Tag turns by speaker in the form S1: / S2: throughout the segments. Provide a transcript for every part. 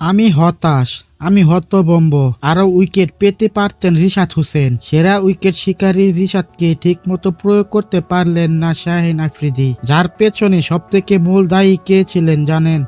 S1: আমি হতাশ, আমি হতবম্ব আরও উইকেট পেতে পারতেন রিশাদ হোসেন। সেরা উইকেট শিকারী রিশাদকে ঠিকমতো প্রয়োগ করতে পারলেন না শাহিন আফ্রিদি, যার পেছনে সব থেকে মূল দায়ী কে ছিলেন জানেন?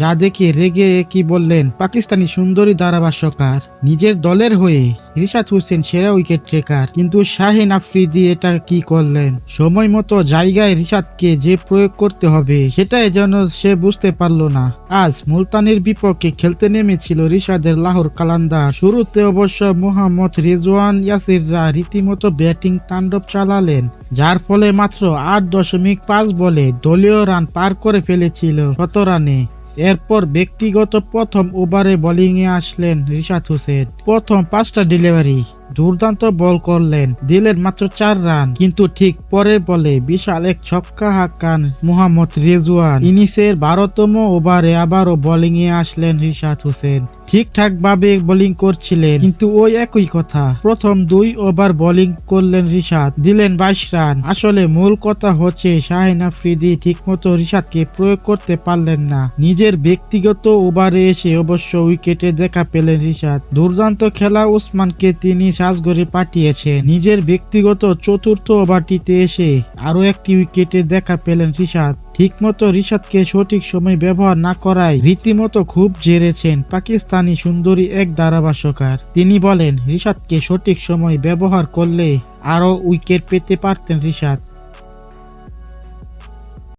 S1: যা দেখে রেগে কি বললেন? পাকিস্তানি সুন্দরী ধারাভাষ্যকার, নিজের দলের হয়ে। রিশাদ হোসেন সেরা উইকেট ট্রেকার কিন্তু শাহিন আফ্রিদি এটা কি করলেন? সময় মতো জায়গায় রিশাদকে যে প্রয়োগ করতে হবে, সেটাই যেন সে বুঝতে পারল না। আজ মুলতানের বিপক্ষে খেলতে নেমেছিল রিশাদের লাহোর কালান্দার শুরুতে অবশ্য মোহাম্মদ রেজওয়ান ইয়াসিররা রীতিমতো ব্যাটিং তাণ্ডব চালালেন, যার ফলে মাত্র আট দশমিক পাঁচ বলে দলীয় রান পার করে ফেলেছিল শত রানে এরপর ব্যক্তিগত প্রথম ওভারে বোলিংয়ে আসলেন রিশাদ হোসেন। প্রথম পাঁচটা ডেলিভারি দুর্দান্ত বল করলেন। দিলেন মাত্র চার রান। কিন্তু ঠিক পরের বলে বিশাল এক ছক্কা হাঁকান মোহাম্মদ রেজওয়ান। ইনিসের বারোতম ওভারে আবারও বোলিংয়ে আসলেন রিশাদ হোসেন। ঠিকঠাক ভাবে বোলিং করছিলেন, কিন্তু ওই একই কথা। প্রথম দুই ওভার বোলিং করলেন রিশাদ। দিলেন বাইশ রান। আসলে মূল কথা হচ্ছে শাহিন আফ্রিদি ঠিক ঠিকমতো রিশাদকে প্রয়োগ করতে পারলেন না। নিজের ব্যক্তিগত ওভারে এসে অবশ্য উইকেটে দেখা পেলেন রিশাদ। দুর্দান্ত খেলা উসমানকে তিনি সাজগড়ে পাঠিয়েছে। নিজের ব্যক্তিগত চতুর্থ ওভারটিতে এসে আরও একটি উইকেটের দেখা পেলেন রিশাদ। ঠিকমতো রিশাদকে সঠিক সময় ব্যবহার না করায় রীতিমতো খুব জেরেছেন পাকিস্তানি সুন্দরী এক ধারাভাষ্যকার। তিনি বলেন, রিশাদকে সঠিক সময় ব্যবহার করলে আরও উইকেট পেতে পারতেন রিশাদ।